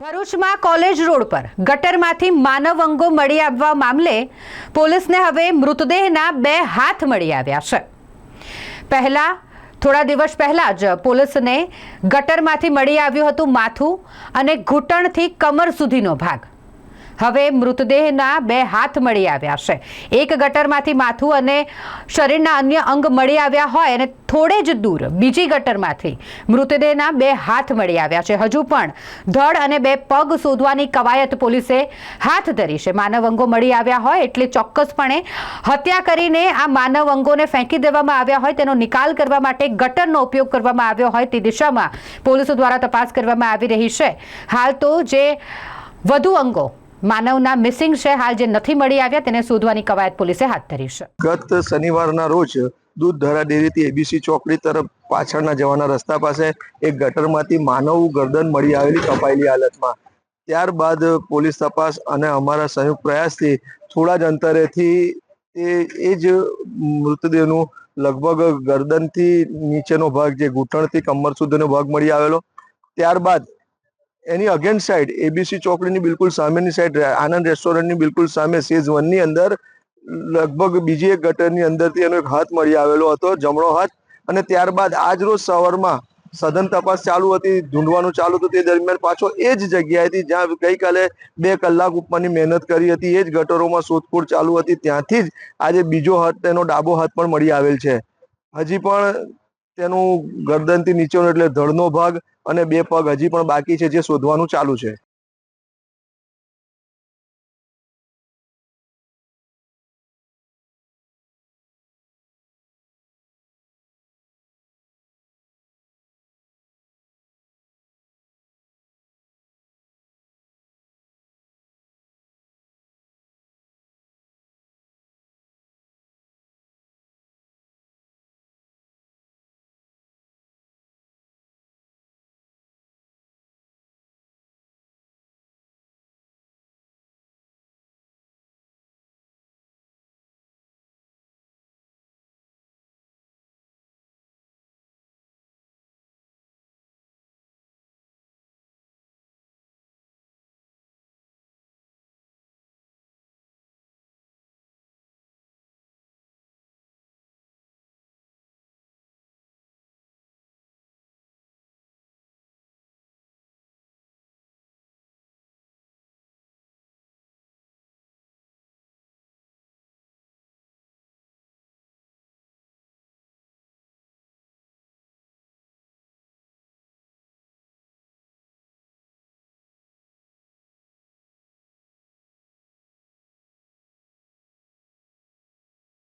ભરૂચમાં college road પર ગટરમાંથી માનવ અંગો મળી આવવા મામલે પોલીસને હવે મૃતદેહના બે હાથ મળી આવ્યા છે. પહેલા, થોડા દિવસ પહેલા જ પોલીસને ગટરમાંથી મળી આવ્યું હતું માથું અને ઘૂંટણથી કમર સુધીનો ભાગ. હવે મૃતદેહના બે હાથ મળી આવ્યા છે. એક ગટરમાંથી માથું અને શરીરના અન્ય અંગ મળી આવ્યા હોય અને થોડે જ દૂર બીજી ગટરમાંથી મૃતદેહના બે હાથ મળી આવ્યા છે. હજુ પણ ધડ અને બે પગ શોધવાની કવાયત પોલીસે હાથ ધરી છે. માનવ અંગો મળી આવ્યા હોય એટલે ચોક્કસપણે હત્યા કરીને આ માનવ અંગોને ફેંકી દેવામાં આવ્યા હોય, તેનો નિકાલ કરવા માટે ગટરનો ઉપયોગ કરવામાં આવ્યો હોય તે દિશામાં પોલીસો દ્વારા તપાસ કરવામાં આવી રહી છે. હાલ તો જે વધુ અંગો માનવના મિસિંગ છે હાલ જે નથી મળી આવ્યા તેને શોધવાની કવાયત પોલીસે હાથ ધરી છે. ગત શનિવારના રોજ દૂધધારા ડેરીથી એબીસી ચોકડી તરફ પાછળના જવાના રસ્તા પાસે એક ગટરમાંથી માનવ ગરદન મળી આવેલી કપાયેલી હાલતમાં. ત્યારબાદ પોલીસ તપાસ અને અમારા સંયુક્ત પ્રયાસથી થોડા જ અંતરેથી એ એ જ મૃતદેહનું લગભગ ગરદનથી નીચેનો ભાગ જે ઘૂંટણથી કમર સુધીનો ભાગ મળી આવેલો. ત્યારબાદ એની અગેન્સ્ટ સાઈડ એબીસી ચોકડીની બિલકુલ સામેની સાઈડ આનંદ રેસ્ટોરન્ટની બિલકુલ સામે સેઝ વનની અંદર, લગભગ બીજી એક ગટરની અંદરથી એનો એક હાથ મળી આવેલો હતો, જમણો હાથ. અને ત્યારબાદ આજ રોજ સવારમાં સઘન તપાસ ચાલુ હતી, ઢૂંઢવાનું ચાલુ હતું, તે દરમિયાન પાછો એ જ જગ્યાએથી જ્યાં ગઈકાલે બે કલાક ઉપરની મહેનત કરી હતી, એ જ ગટરોમાં શોધખોળ ચાલુ હતી. ત્યાંથી જ આજે બીજો હાથ, તેનો ડાબો હાથ પણ મળી આવેલ છે. હજી પણ તેનું ગરદનથી નીચેનો એટલે ધડનો ભાગ અને બે પગ હજી પણ બાકી છે જે શોધવાનું ચાલુ છે.